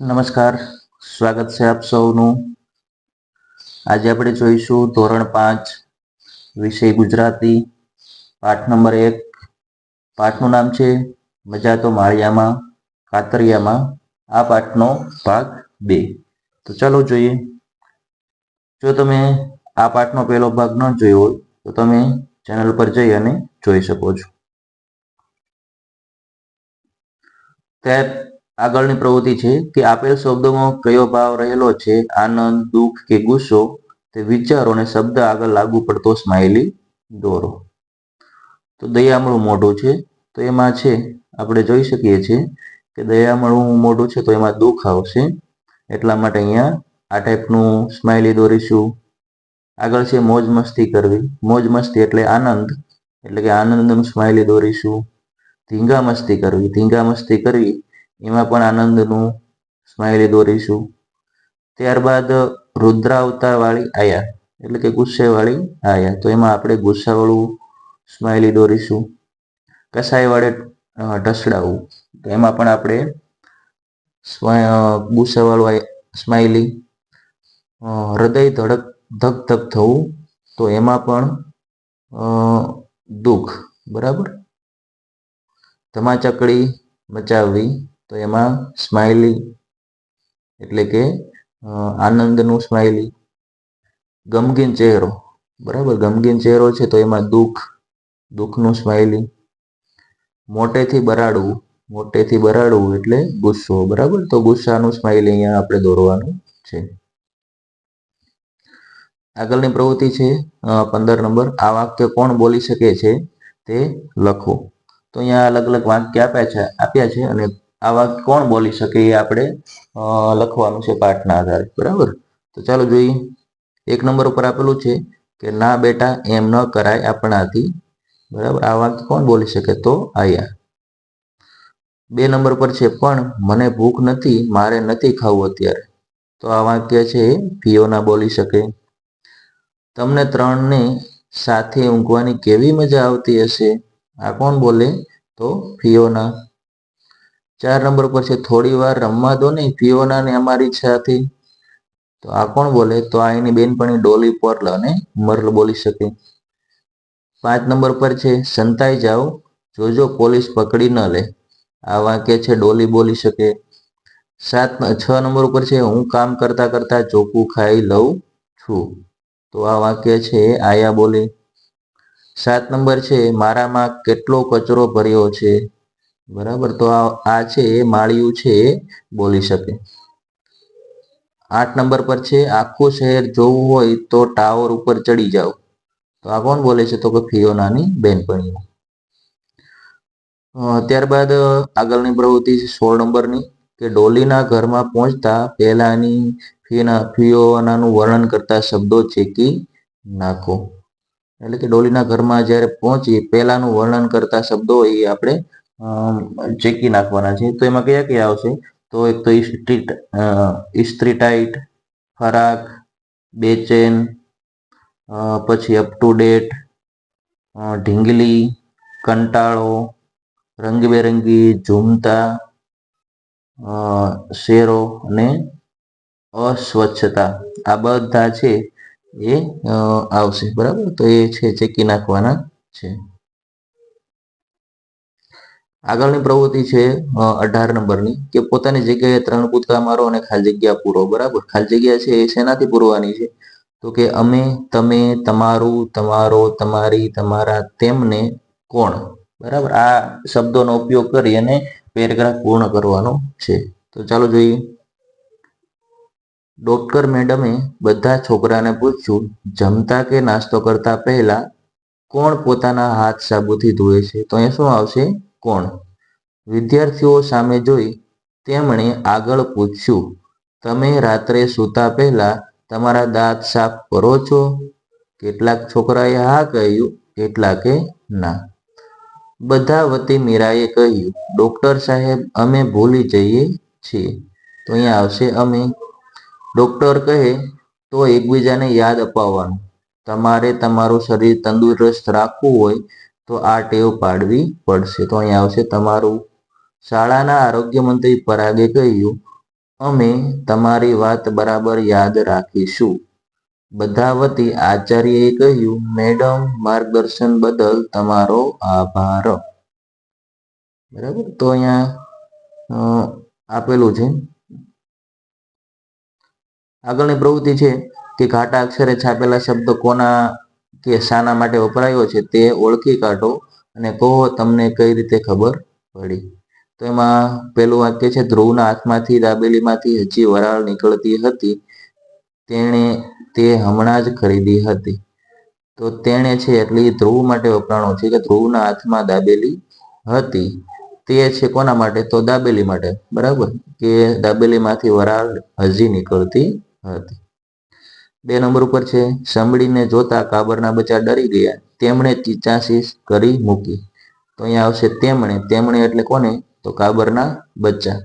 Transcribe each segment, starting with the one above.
નમસ્કાર. સ્વાગત છે આપ સૌનું. આજે આપણે જોઈશું ધોરણ પાંચ, વિષય ગુજરાતી, પાઠ નંબર એક. પાઠનું નામ છે, મજા તો માળિયામાં, કાતરિયામાં. આ પાઠનો ભાગ બે. તો ચાલો જોઈએ. જો તમે આ પાઠનો પહેલો ભાગ ન જોયો હોય, તો તમે ચેનલ પર જઈ અને જોઈ શકો છો. ત્યાર આગળની પ્રવૃત્તિ છે કે આપેલ શબ્દોમાં કયો ભાવ રહેલો છે, આનંદ, દુઃખ કે ગુસ્સો, તે વિચારો અને શબ્દ આગળ લાગુ પડતો સ્માઇલી દોરો. તો દયામણું મોઢું છે, તો એમાં છે, આપણે જોઈ શકીએ છીએ કે દયામણું મોઢું છે, તો એમાં દુઃખ આવશે. એટલા માટે અહીંયા આ ટાઈપનું સ્માઇલી દોરીશું. આગળ છે મોજ મસ્તી કરવી. મોજ મસ્તી એટલે આનંદ, એટલે કે આનંદનું સ્માઇલી દોરીશું. ધીંગા મસ્તી કરવી. ધીંગા મસ્તી કરવી એમાં પણ આનંદનું સ્માઇલી દોરીશું. ત્યારબાદ રુદ્રાવતાર વાળી આયા, એટલે કે ગુસ્સે વાળી આયા. તો એમાં આપણે ગુસ્સાવાળું સ્માઇલી દોરીશું. કસાય વાળે ઢસડાવું. તો એમાં પણ આપણે ગુસ્સાવાળું સ્માઇલી હૃદય ધડક ધક ધક થવું. તો એમાં પણ દુઃખ. બરાબર? ધમાચકડી મચાવવી. તો એમાં સ્માઇલી એટલે કે આનંદનું સ્માઇલી ગમગીન ચહેરો, બરાબર? ગમગીન ચહેરો છે તો એમાં દુઃખ, દુઃખનું સ્માઇલી મોટેથી બરાડવું મોટેથી બરાડવું એટલે ગુસ્સો, બરાબર? તો ગુસ્સાનું સ્માઇલી અહીંયા આપણે દોરવાનું છે. આગળની પ્રવૃત્તિ છે પંદર નંબર, આ વાક્ય કોણ બોલી શકે છે તે લખો. તો અહીંયા અલગ અલગ વાક્ય આપ્યા છે આપ્યા છે અને આ વાક્ય કોણ બોલી શકે એ આપણે લખવાનું છે પાઠના આધારે, બરાબર? તો ચાલો જોઈએ. એક નંબર ઉપર આપેલું છે કે, ના બેટા, એમ ન કરાય આપણાથી. બરાબર? આ વાક્ય કોણ બોલી શકે? તો આયા. બે નંબર પર છે, પણ મને ભૂખ નથી, મારે નથી ખાવું અત્યારે. તો આ વાક્ય છે ફિયોના બોલી શકે. તમને ત્રણને સાથે ઊંઘવાની કેવી મજા આવતી હશે? આ કોણ બોલે? તો ફિયોના ચાર નંબર પર છે થોડી વાર રમવા દો ને, ફિયોના ને અમારી સાથે તો આ કોણ બોલે? તો આ એની બેનપણી ડોલી પોર્લ અને મર્લ બોલી શકે. પાંચ નંબર પર છે, સંતાઈ જાઓ. જોજો પોલીસ પકડી ન લે. આ વાક્ય છે, ડોલી બોલી શકે. સાત છ નંબર ઉપર છે, હું કામ કરતા કરતા ચોખ્ખું ખાઈ લઉં છું. તો આ વાક્ય છે, આયા બોલે. સાત નંબર છે, મારામાં કેટલો કચરો ભર્યો છે? બરાબર? તો આ છે, એ માળિયું છે, એ બોલી શકે. આઠ નંબર પર છે, આખું શહેર જોવું હોય તો ટાવર ઉપર ચડી જાઓ. તો આ કોણ બોલે છે? તો કે ફિયોનાની બેનપણીઓ. ત્યારબાદ આગળની પ્રવૃત્તિ છે સોળ નંબરની, કે ડોલીના ઘરમાં પહોંચતા પહેલાની ફિયોનાનું વર્ણન કરતા શબ્દો ચેકી નાખો. એટલે કે ડોલીના ઘરમાં જ્યારે પહોંચી પહેલાનું વર્ણન કરતા શબ્દો એ આપણે ચેકી નાખવાના છે. તો એમાં કયા કયા આવશે? તો એક તો ઇસ્ટ્રીટ ઇસ્ત્રી ટાઈટ ફરાક બેચેન પછી અપ ટુ ડેટ ઢીંગલી, કંટાળો, રંગબેરંગી, ઝૂમતા શેરો અને અસ્વચ્છતા. આ બધા છે એ આવશે. બરાબર? તો એ છે ચેકી નાખવાના છે. આગળની પ્રવૃત્તિ છે અઢાર નંબરની, કે પોતાની જગ્યાએ ત્રણ કૂદકા મારો અને ખાલી જગ્યા પૂરો, બરાબર? ખાલી જગ્યા છે એ શેનાથી પૂરવાની છે? તો કે અમે, તમે, તમારું, તમારો, તમારી, તમારા, તેમને કોણ? બરાબર? આ શબ્દોનો ઉપયોગ કરી અને પેરેગ્રાફ પૂર્ણ કરવાનો છે. તો ચાલો જોઈએ. ડોક્ટર મેડમે બધા છોકરાને પૂછ્યું, જમતા કે નાસ્તો કરતા પહેલા કોણ પોતાના હાથ સાબુથી ધોવે છે? તો અહીંયા શું આવશે? કોણ? વિદ્યાર્થીઓ સામે જોઈ તેમણે આગળ પૂછ્યું, તમે રાત્રે સૂતા પહેલા તમારા દાંત સાફ કરો છો? કેટલાક છોકરાએ હા કહ્યું, કેટલાકે ના. બધા વતી મીરાએ કહ્યું, ડોક્ટર સાહેબ, અમે ભૂલી જઈએ છીએ. તો અહીંયા આવશે અમે. ડોક્ટર કહે, તો એકબીજાને યાદ અપાવવાનું. તમારે તમારું શરીર તંદુરસ્ત રાખવું હોય તો આ ટેવ પાડવી પડશે. તો અહીંયા આવશે, તમારું શાળાના આરોગ્ય મંત્રી પરાગે કહ્યું, અમે તમારી વાત બરાબર યાદ રાખીશું બધા વતી આચાર્યએ કહ્યું, મેડમ, માર્ગદર્શન બદલ તમારો આભાર બરાબર? તો અહીંયા આપેલું છે. આગળની પ્રવૃત્તિ છે કે, ઘાટા અક્ષરે છાપેલા શબ્દ કોના કે શાના માટે વપરાયો છે તે ઓળખી કાઢો અને કહો તમને કઈ રીતે ખબર પડી. તો એમાં પેલું વાક્ય છે, ધ્રુવના હાથમાંથી દાબેલીમાંથી હજી વરાળ નીકળતી હતી. તેણે તે હમણાં જ ખરીદી હતી. તો તેણે છે એટલે ધ્રુવ માટે વપરાણો છે કે ધ્રુવના હાથમાં દાબેલી હતી. તે છે કોના માટે? તો દાબેલી માટે. બરાબર? કે દાબેલીમાંથી વરાળ હજી નીકળતી હતી. બે નંબર ઉપર છે, સાંભળીને જોતા કાબરના બચ્ચા ડરી ગયા. તેમણે ચીચાશીસ કરી મૂકી. તો અહીંયા આવશે તેમણે. તેમણે એટલે કોને? તો કાબરના બચ્ચા.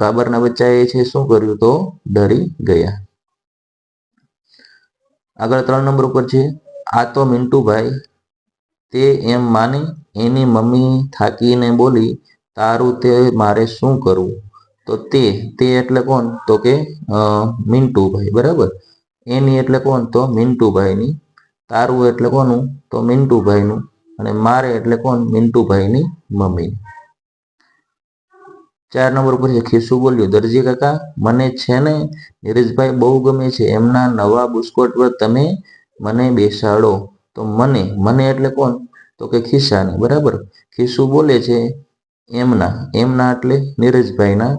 કાબરના બચ્ચાએ છે શું કર્યું? તો ડરી ગયા. આગળ ત્રણ નંબર ઉપર છે, આ તો મિન્ટુભાઈ, તે એમ માની, એની મમ્મી થાકીને બોલી, તારું તે મારે શું કરવું? તો તે તે એટલે કોણ? તો કે મિન્ટુભાઈ, બરાબર? એની એટલે કોણ? તો મિન્ટુભાઈની. તારું એટલે કોનું? તો મિન્ટુભાઈનું. અને મારે એટલે કોણ? મિન્ટુભાઈની મમ્મી. ચાર નંબર પર ખીસુ બોલ્યું, દરજી કાકા, મને છે ને નીરજભાઈ બહુ ગમે છે. એમના નવા બુસ્કોટ પર તમે મને બેસાડો. તો મને મને એટલે કોણ? તો કે ખિસ્સાને. બરાબર? ખિસ્સુ બોલે છે એમના. એમના એટલે નીરજભાઈના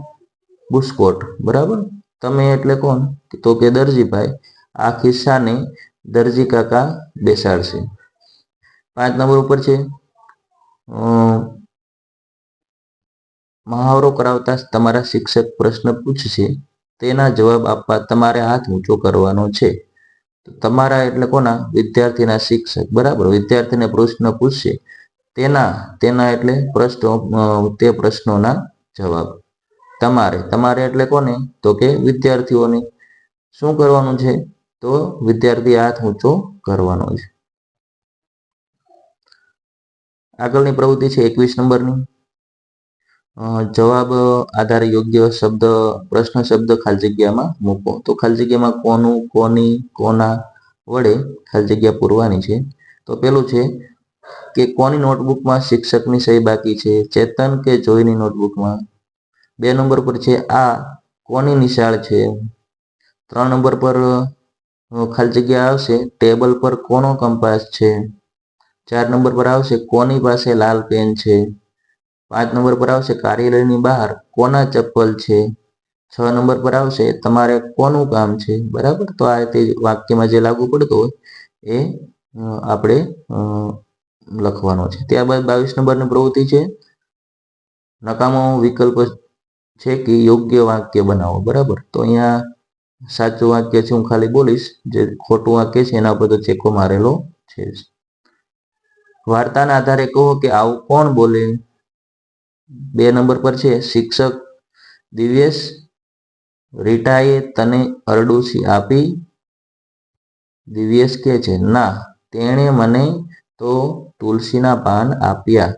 બુસ્કોટ. બરાબર? તમે એટલે કોણ? તો કે દરજીભાઈ. આ ખિસ્સાને દરજી કાકા બેસાડશે. પાંચ નંબર ઉપર છે. મહાવરો કરાવતા તમારા શિક્ષક પ્રશ્ન પૂછશે, તેના જવાબ આપવા તમારે હાથ ઊંચો કરવાનો છે. તો તમારા એટલે કોના? વિદ્યાર્થીના શિક્ષક, બરાબર? વિદ્યાર્થીને પ્રશ્ન પૂછશે, તેના તેના એટલે પ્રશ્નો તે પ્રશ્નોના જવાબ. તમારે તમારે એટલે કોને? તો કે વિદ્યાર્થીઓને. શું કરવાનું છે? તો વિદ્યાર્થી હાથ ઊંચો કરવાનો છે. આગળની પ્રવૃત્તિ છે એકવીસ નંબરની. જવાબ આધારે યોગ્ય શબ્દ, પ્રશ્ન શબ્દ ખાલી જગ્યામાં મૂકો. તો ખાલી જગ્યામાં કોનું, કોની, કોના વડે ખાલી જગ્યા પૂરવાની છે. તો પેલું છે કે કોની નોટબુકમાં શિક્ષકની સહી બાકી છે? ચેતન કે જોઈની નોટબુકમાં? બે નંબર પર છે આ કોની નિશાળ છે? ત્રણ નંબર પર ખાલી જગ્યા આવશે ટેબલ પર કોનો કંપાસ છે? ચાર નંબર પર આવશે કોની પાસે લાલ પેન છે? પાંચ નંબર પર આવશે કાર્યાલયની બહાર કોના ચપ્પલ છે? છ નંબર પર આવશે તમારે કોનું કામ છે? બરાબર? તો આ તે વાક્યમાં જે લાગુ પડતું હોય એ આપણે લખવાનો છે. ત્યારબાદ બાવીસ નંબરની પ્રવૃત્તિ છે. નકામો વિકલ્પ છે કે યોગ્ય વાક્ય બનાવો. બરાબર? તો અહીંયા સાચું વાક્ય છે, હું ખાલી બોલીશ. જે ખોટું વાક્ય છે, એના ઉપર તો ચેકો મારેલો છે વાર્તાના આધારે કહો કે આવું કોણ બોલે? બે નંબર પર છે, શિક્ષક દિવ્યેશ રીટાએ તને અરડુસી આપી? દિવ્યેશ કહે છે, ના, તેણે મને તો તુલસીના પાન આપ્યા.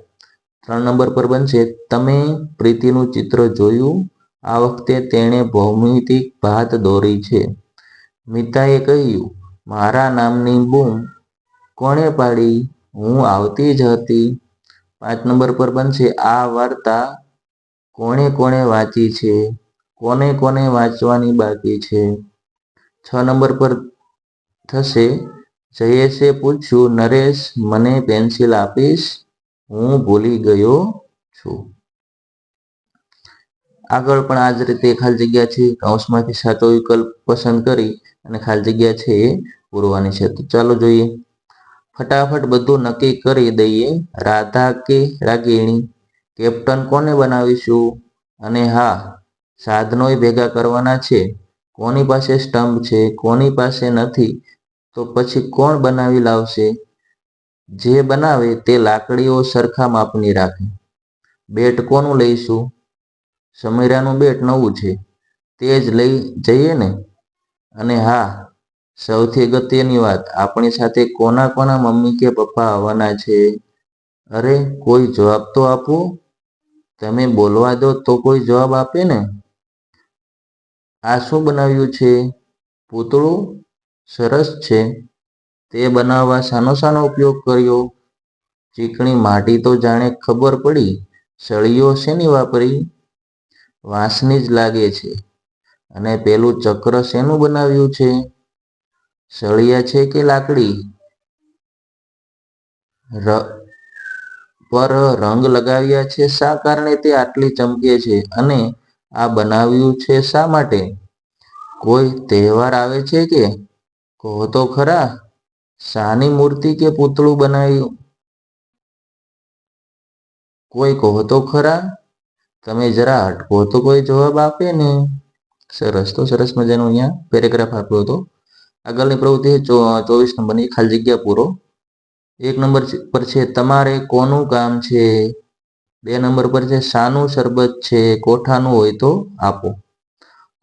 ત્રણ નંબર પર બનશે તમે પ્રીતિનું ચિત્ર જોયું આ વખતે તેણે ભૌમિતિક ભાત દોરી છે. મિતાએ કહ્યું, મારા નામની બૂમ કોણે પાડી? હું આવતી જ હતી. પાંચ નંબર પર બનશે આ વાર્તા કોણે કોણે વાંચી છે? કોને કોને વાંચવાની બાકી છે? છ નંબર પર થશે, જયેશે પૂછ્યું, નરેશ, મને પેન્સિલ આપીશ? હું ભૂલી ગયો છું. આગળ પણ આ જ રીતે ખાલી જગ્યા છે કૌંસમાંથી સાચો વિકલ્પ પસંદ કરી અને ખાલી જગ્યા છે એ પૂરવાની છે. તો ચાલો જોઈએ. ફટાફટ બધું નક્કી કરી દઈએ. રાધા કે રાગીણી? કેપ્ટન કોને બનાવીશું? અને હા સાધનોય ભેગા કરવાના છે. કોની પાસે સ્ટમ્પ છે? કોની પાસે નથી? તો પછી કોણ બનાવી લાવશે? જે બનાવે તે લાકડીઓ સરખા માપની રાખે. બેટ કોનું લઈશું? સમીરાનું બેટ નવું છે, તે જ લઈ જઈએ ને? અને હા, સૌથી અગત્યની વાત, આપણી સાથે કોના કોના મમ્મી કે પપ્પા આવવાના છે? અરે, કોઈ જવાબ તો આપો. તમે બોલવા દો તો કોઈ જવાબ આપે ને? આ શું બનાવ્યું છે? પૂતળું? સરસ છે. તે બનાવવા સાનો સાનો ઉપયોગ કર્યો? ચીકણી માટી તો જાણે ખબર પડી. સળીઓ શેની વાપરી? વાંસની જ લાગે છે. અને પેલું ચક્ર શેનું બનાવ્યું છે? સળિયા છે કે લાકડી? પર રંગ લગાવ્યા છે શા કારણે તે આટલી ચમકે છે? અને આ બનાવ્યું છે શા માટે? કોઈ તહેવાર આવે છે કે? કહો તો ખરા. શાની મૂર્તિ કે પૂતળું બનાવ્યું? કોઈ કહો તો ખરા. તમે જરા અટકો તો કોઈ જવાબ આપે ને. સરસ તો સરસ મજાનો અહીંયા પેરેગ્રાફ આપ્યો હતો. આગળની પ્રવૃત્તિ ચોવીસ નંબરની, ખાલી જગ્યા પૂરો. એક નંબર પર છે તમારે કોનું કામ છે? બે નંબર પર છે શાનું શરબત છે? કોઠાનું હોય તો આપો.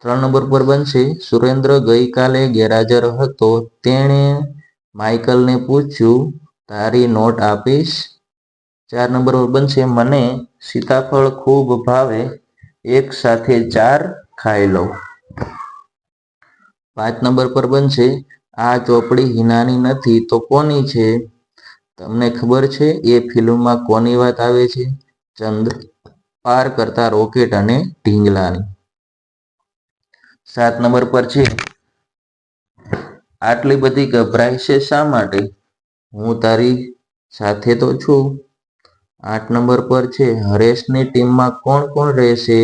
ત્રણ નંબર પર બનશે, સુરેન્દ્ર ગઈકાલે ગેરહાજર હતો. તેણે માઇકલને પૂછ્યું, તારી નોટ આપીશ? ચાર નંબર પર બનશે. મને સીતાફળ ખૂબ ભાવે. એક સાથે ચાર ખાઈ લઉં. પાંચ નંબર પર બનશે. આ ચોપડી હિનાની નથી તો કોની છે? તમને ખબર છે એ ફિલ્મમાં કોની વાત આવે છે? ચંદ પાર કરતા રોકેટ અને ઢીંગલાની. સાત નંબર પર છે. આટલી બધી ગભરાય છે શા માટે? હું તારી સાથે તો છું. આઠ નંબર પર છે, હરેશની ટીમમાં કોણ કોણ રહેશે?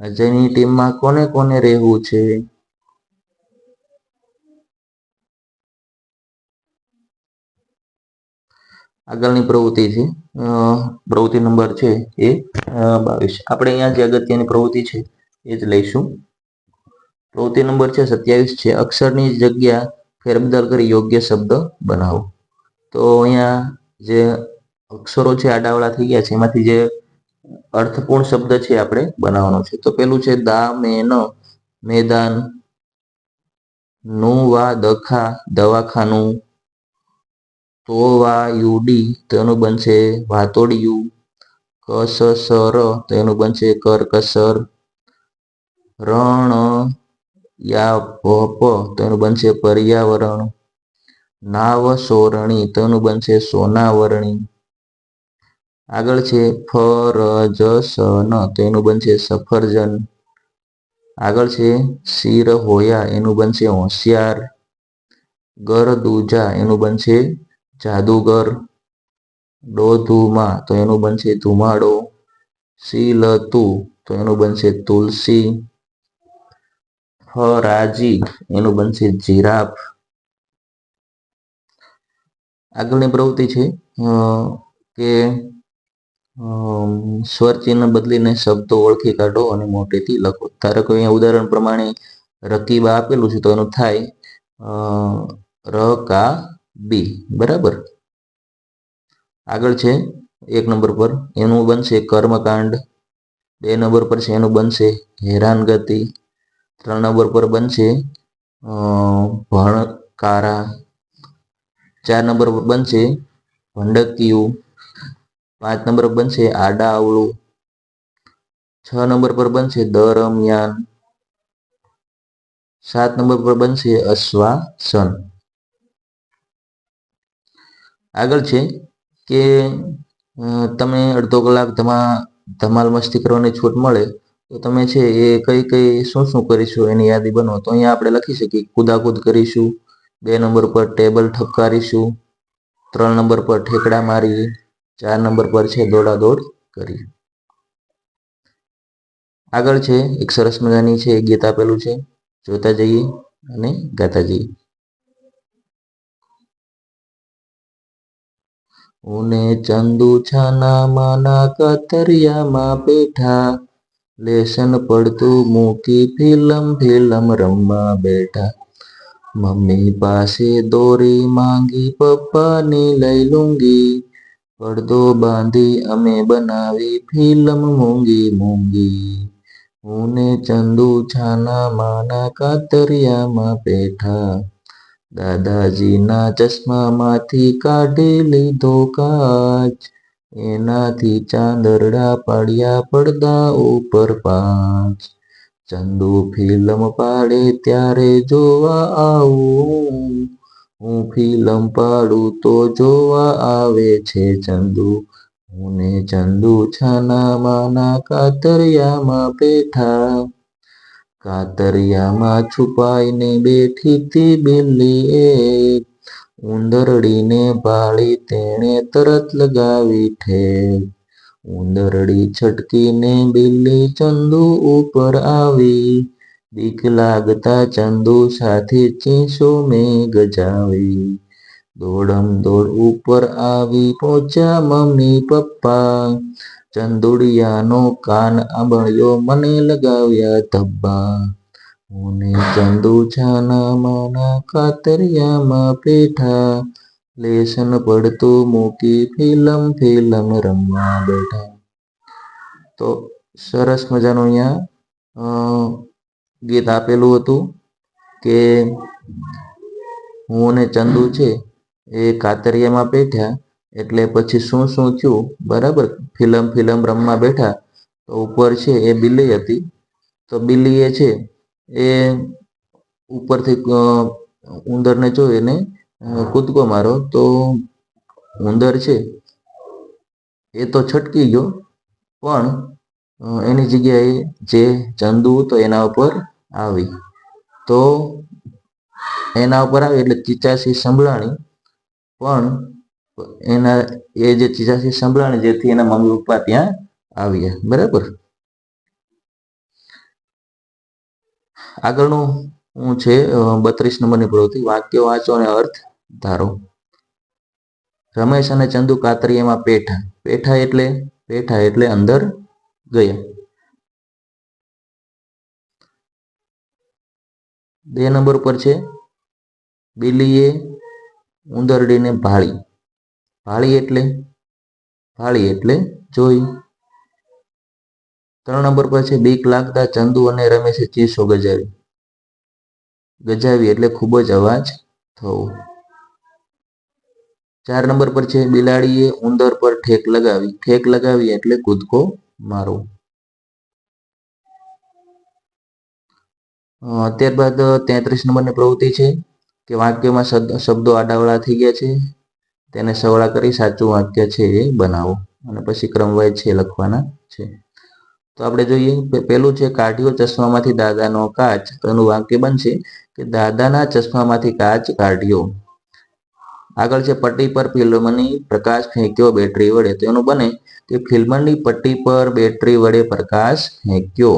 અજયની ટીમમાં કોને કોને રહેવું છે? આગળની પ્રવૃત્તિ છે પ્રવૃત્તિ નંબર છે એ બાવીસ. આપણે અહીંયા જે અગત્યની પ્રવૃત્તિ છે એ જ લઈશું. પ્રવૃત્તિ નંબર છે, સત્યાવીસ છે, અક્ષરની જગ્યા ફેરબદલ કરી યોગ્ય શબ્દ બનાવો. તો અહીંયા જે અક્ષરો છે આડાવડા થઈ ગયા છે, એમાંથી જે અર્થપૂર્ણ શબ્દ છે આપણે બનાવવાનો છે. તો પેલું છે દા મેન મેદાન, નું, વા, દખા, દવાખાનું, તો, વા યુડી તો એનું બનશે વાતોડિયું કસ સર તો એનું બનશે કરકસર રણ, યા ભપ તો એનું બનશે પર્યાવરણ, નાવ, સોરણી તો એનું બનશે સોનાવરણી આગળ છે ફરજસન તો એનું બનશે સફરજન. આગળ છે શિર હોયા, એનું બનશે હોશિયાર. ગર દૂજા, એનું બનશે જાદુગર. ડોધુમા તો એનું બનશે ધુમાડો. શીલતુ તો એનું બનશે તુલસી. ફરાજી એનું બનશે જીરાફ. આગળની પ્રવૃત્તિ છે કે સ્વરચિહ્ન બદલીને શબ્દો ઓળખી કાઢો અને મોટેથી લખો. ધારો કે અહીંયા ઉદાહરણ પ્રમાણે રકીબા આપેલું છે તો એનું થાય ર, કા, બી, બરાબર? આગળ છે, એક નંબર પર. એનું બનશે કર્મકાંડ, બે નંબર પર છે એનું બનશે હેરાનગતિ, ત્રણ નંબર પર બનશે ભણકારા, ચાર નંબર પર બનશે ભંડકિયું પાંચ નંબર બનશે આડા અવળું. છ નંબર પર બનશે દરમિયાન. સાત નંબર પર બનશે અશ્વાસન. આગળ છે કે તમે અડધો કલાક ધમા, ધમાલ મસ્તી કરવાની છૂટ મળે, તો તમે છે એ કઈ કઈ શું શું કરીશું એની યાદી બનો. તો અહીંયા આપણે લખી શકીએ કુદાકુદ કરીશું, બે નંબર પર ટેબલ ઠપકારીશું, ત્રણ નંબર પર ઠેકડા મારી ચાર નંબર પર છે, દોડાદોડ કરી. આગળ છે, એક સરસ મજાની છે ગીત આપેલું છે, જોતા જઈએ અને ગાતા જઈએ. ઉને ચંદુ છાના માના કતરિયામાં બેઠા, લેસન પડતું મૂકી ફિલ્મ ફિલ્મ રમવા બેઠા. મમ્મી પાસે દોરી માંગી, પપ્પાની લઈ લુંગી પડદો બાંધી અમે બનાવી ફિલ્મ મૂંગી મૂંગી હું ચંદુ છાના માના કાતરિયામાં બેઠા. દાદાજીના ચશ્મામાંથી કાઢી લીધો કાચ. એનાથી ચાંદરડા પાડ્યા પડદા ઉપર પાંચ. ચંદુ ફિલ્મ પાડે ત્યારે જોવા આવું. હું ફિલ્મ પાડું તો જોવા આવે છે ચંદુ. હું ને ચંદુ છાના માના કાતરિયામાં બેઠા. કાતરિયામાં છુપાઈને બેઠી તી બિલ્લી એ ઉંદરડીને ભાળી તેણે તરત લગાવી ઠેક ઉંદરડી છટકીને બિલ્લી ચંદુ ઉપર આવી. બીક લાગતા ચંદુ સાથે ચીસો મેં ગજાવી દોડમ દોડ ઉપર આવી પહોંચ્યા મમ્મી પપ્પા. ચંદુડિયાનો કાન આંબળ્યો મને લગાવ્યા ધબ્બા. મને ચંદુ છાના માના કાતરિયામાં બેઠા. લેસન પડતું મૂકી ફિલ્મ ફિલ્મ રમવા બેઠા. તો સરસ મજાનું અહીંયા ગીત આપેલું હતું કે હું અને ચંદુ છે એ કાતરિયામાં બેઠા એટલે પછી શું શું થયું, બરાબર? ફિલ્મ ફિલ્મ રમવા બેઠા તો ઉપર છે એ બિલ્લી હતી. તો બિલ્લી એ છે એ ઉપરથી ઉંદરને જોઈને કૂદકો મારો તો ઉંદર છે એ તો છટકી ગયો. પણ એની જગ્યાએ જે ચંદુ હતો એના ઉપર આવી. તો એના ઉપર આવી એટલે ચિચાસી સંભળાણી. પણ એના, એ જે ચીજાસી સંભળાણી જેથી એના મમ્મી પપ્પા ત્યાં આવ્યા બરાબર? આગળનું છે બત્રીસ નંબરની પ્રવૃત્તિ. વાક્ય વાંચો અને અર્થ ધારો. રમેશ અને ચંદુ કાતરિયામાં પેઠા. પેઠા એટલે પેઠા એટલે અંદર ગયા. બે નંબર પર છે. બિલીએ ઉંદરડીને ભાળી. ભાળી એટલે? ભાળી એટલે જોઈ. ત્રણ નંબર પર છે, બીક લાગતા ચંદુ અને રમેશે ચીસો ગજાવી. ગજાવી એટલે ખૂબ જ અવાજ થવો. ચાર નંબર પર છે, બિલાડીએ ઉંદર પર ઠેક લગાવી. ઠેક લગાવી એટલે કૂદકો મારવો. ત્યારબાદ તેત્રીસ નંબરની પ્રવૃત્તિ છે કે વાક્યમાં શબ્દો આડાવડા થઈ ગયા છે. તેને સવળા કરી સાચું વાક્ય છે એ બનાવો. અને પછી ક્રમવાય છે લખવાના છે. તો આપણે જોઈએ પેલું છે, કાઢ્યો ચશ્મામાંથી દાદાનો કાચ. તો એનું વાક્ય બનશે કે દાદાના ચશ્મામાંથી કાચ કાઢ્યો. આગળ છે, પટ્ટી પર ફિલ્મની પ્રકાશ ફેંક્યો બેટરી વડે. તો એનું બને કે ફિલ્મની પટ્ટી પર બેટરી વડે પ્રકાશ ફેંક્યો.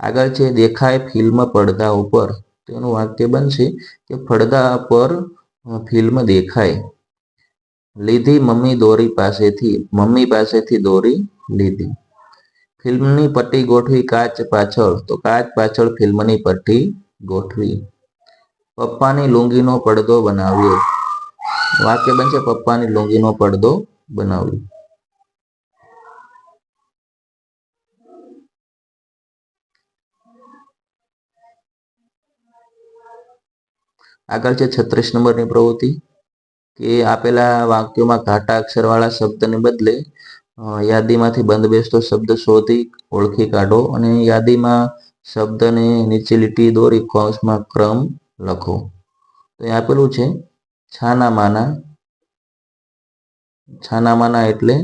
આગળ છે દેખાય ફિલ્મ પડદા ઉપર, તેનું વાક્ય બનશે કે પડદા પર ફિલ્મ દેખાય. લીધી મમ્મી દોરી પાસેથી, મમ્મી પાસેથી દોરી લીધી. ફિલ્મની પટ્ટી ગોઠવી કાચ પાછળ, તો કાચ પાછળ ફિલ્મની પટ્ટી ગોઠવી. પપ્પાની લુંગીનો પડદો બનાવ્યો. વાક્ય બનશે પપ્પાની લુંગીનો પડદો બનાવ્યો. આગળ છે છત્રીસ નંબરની પ્રવૃત્તિ, કે આપેલા વાક્યોમાં ઘાટા અક્ષરવાળા શબ્દને બદલે યાદીમાંથી બંધ બેસતો શબ્દ શોધી ઓળખી કાઢો અને યાદીમાં શબ્દને નીચે લીટી દોરી કૌંસમાં ક્રમ લખો. તો એ આપેલું છે છાના માના છાના માના એટલે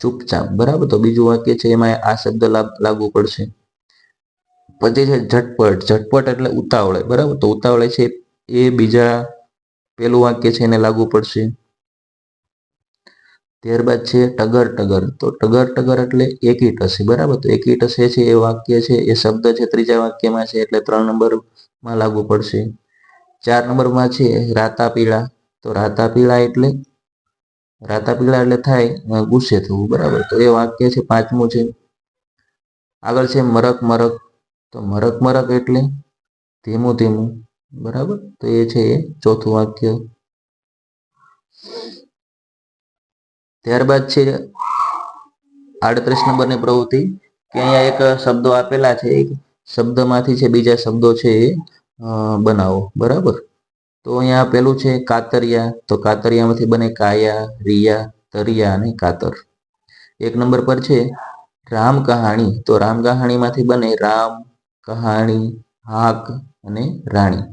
ચૂપચાપ, બરાબર? તો બીજું વાક્ય છે, એમાં આ શબ્દ લાગુ પડશે. પછી છે ઝટપટ ઝટપટ એટલે ઉતાવળે, બરાબર? તો ઉતાવળે છે, એ બીજા પેલું વાક્ય છે, એને લાગુ પડશે. ત્યારબાદ છે ટગર ટગર, તો ટગર ટગર એટલે એકી ટસે બરાબર? તો એકી ટસે છે, એ વાક્ય છે, એ શબ્દ છે, ત્રીજા વાક્યમાં છે, એટલે ત્રણ નંબરમાં લાગુ પડશે. ચાર નંબરમાં છે રાતા પીળા તો રાતા પીળા એટલે રાતા પીળા એટલે થાય ગુસ્સે થવું, બરાબર. તો એ વાક્ય છે પાંચમું છે. આગળ છે મરક મરક. તો મરક મરક એટલે ધીમું ધીમું, બરાબર. તો એ છે એ ચોથું વાક્ય. ત્યારબાદ છે આડત્રીસ નંબરની પ્રવૃત્તિ, કે અહીંયા એક શબ્દો આપેલા છે, એક શબ્દમાંથી છે બીજા શબ્દો છે એ બનાવો, બરાબર. તો અહીંયા પેલું છે કાતરિયા. તો કાતરિયામાંથી બને કાયા, રિયા, તરિયા અને કાતર. એક નંબર પર છે રામ કહાણી. તો રામ કહાણીમાંથી બને રામ, કહાણી, હાક અને રાણી.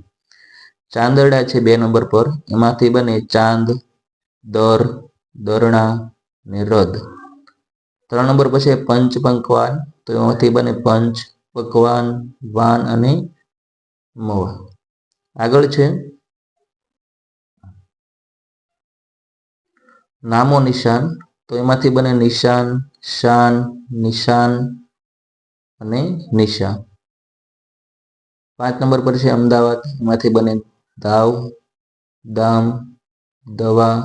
ચાંદરડા છે બે નંબર પર. એમાંથી બને ચાંદ, દર, દરણા ને રદ. ત્રણ નંબર પછી પંચ પંકવાન તો એમાંથી બને પંચ પકવાન વાન અને મવા. આગળ છે નામો નિશાન, તો એમાંથી બને નિશાન, શાન, નિશાન અને નિશા. પાંચ નંબર પર છે અમદાવાદ, એમાંથી બને દાવ, દામ, દવા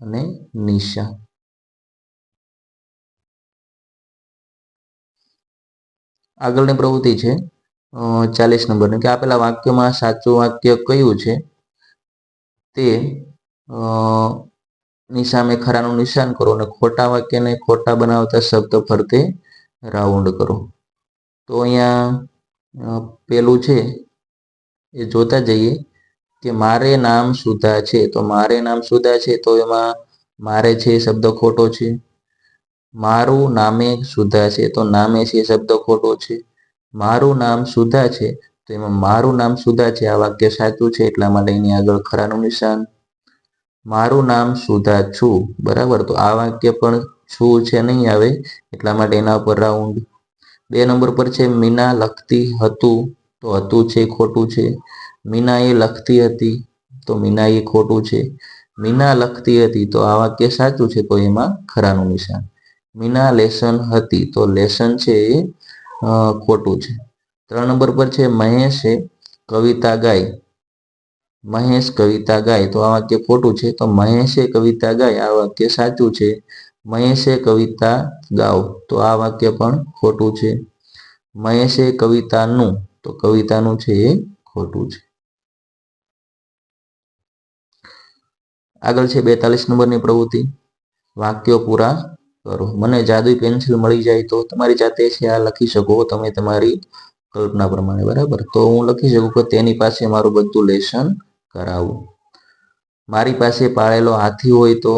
અને નિશા. આગળની પ્રવૃત્તિ છે ચાલીસ નંબરની કે આપેલા વાક્યમાં સાચું વાક્ય કયું છે? તે ની સામે ખરાનું નિશાન કરો અને ખોટા વાક્યને ખોટા બનાવતા શબ્દ ફરતે રાઉન્ડ કરો. તો અહીંયા પેલું છે, એ જોતા જઈએ કે મારે નામ સુધા છે. તો મારે નામ સુધા છે, તો એમાં મારે છે શબ્દ ખોટો છે. મારું નામે સુધા છે, તો નામે છે શબ્દ ખોટો છે. મારું નામ સુધા છે, તો એમાં મારું નામ સુધા છે, આ વાક્ય સાચું છે, એટલા માટે એની આગળ ખરાનું નિશાન મારું નામ સુધા છું. બરાબર? તો આ વાક્ય પણ છું છે નહીં આવે? એટલા માટે એના ઉપર રાઉન્ડ બે નંબર પર છે, મીના લખતી હતું. તો હતું છે, ખોટું છે? મીના એ લખતી હતી. તો મીના એ ખોટું છે. મીના લખતી હતી. તો આ વાક્ય સાચું છે? તો એમાં ખરાનું નિશાન. મીના લેસન હતી. તો લેસન છે એ ખોટું છે. ત્રણ નંબર પર છે, મહેશે કવિતા ગાય. મહેશ કવિતા ગાય. તો આ વાક્ય ખોટું છે. તો મહેશે કવિતા ગાય. આ વાક્ય સાચું છે. મહેશે કવિતા ગાવ તો આ વાક્ય પણ ખોટું છે. મહેશે કવિતાનું. તો કવિતાનું છે એ ખોટું છે. આગળ છે બેતાલીસ નંબરની પ્રવૃત્તિ. વાક્યો પૂરા કરો. મને જાદુઈ પેન્સિલ મળી જાય તો તમારી જાતે છે આ લખી શકો. તમે તમારી કલ્પના પ્રમાણે. બરાબર? તો હું લખી શકું કે તેની પાસે મારું બધું લેસન કરાવું. મારી પાસે પાળેલો હાથી હોય તો?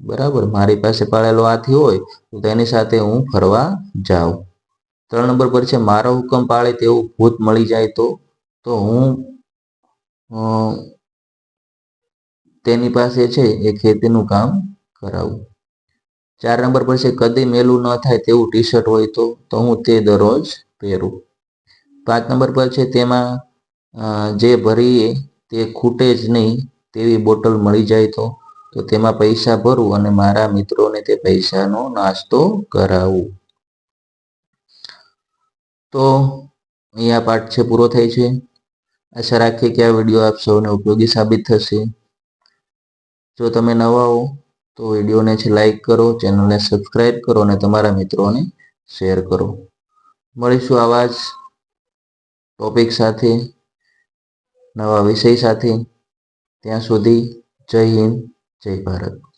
બરાબર, મારી પાસે પાળેલો હાથી હોય તો તેની સાથે હું ફરવા જાઉં. ત્રણ નંબર પર છે, મારો હુકમ પાળે તેવું ભૂત મળી જાય તો? તો હું તેની પાસે છે, એ ખેતીનું કામ કરાવું. ચાર નંબર પર છે, કદી મેલું ન થાય તેવું ટી શર્ટ હોય તો? તો હું તે દરરોજ પહેરું. પાંચ નંબર પર છે, તેમાં જે ભરીએ તે ખૂટે જ નહીં તેવી બોટલ મળી જાય તો તો તેમાં પૈસા ભરું અને મારા મિત્રોને તે પૈસાનો નાસ્તો કરાવું. તો અહીંયા પાઠ છે, પૂરો થાય છે. આશા રાખીએ કે આ વીડિયો આપ સૌને ઉપયોગી સાબિત થશે. જો તમે નવા હો, તો વિડીયોને છે લાઈક કરો, ચેનલને સબસ્ક્રાઈબ કરો અને તમારા મિત્રોને શેર કરો. મળીશું આવા જ ટોપિક સાથે. નવા વિષય સાથે ત્યાં સુધી જય હિન્દ જય ભારત.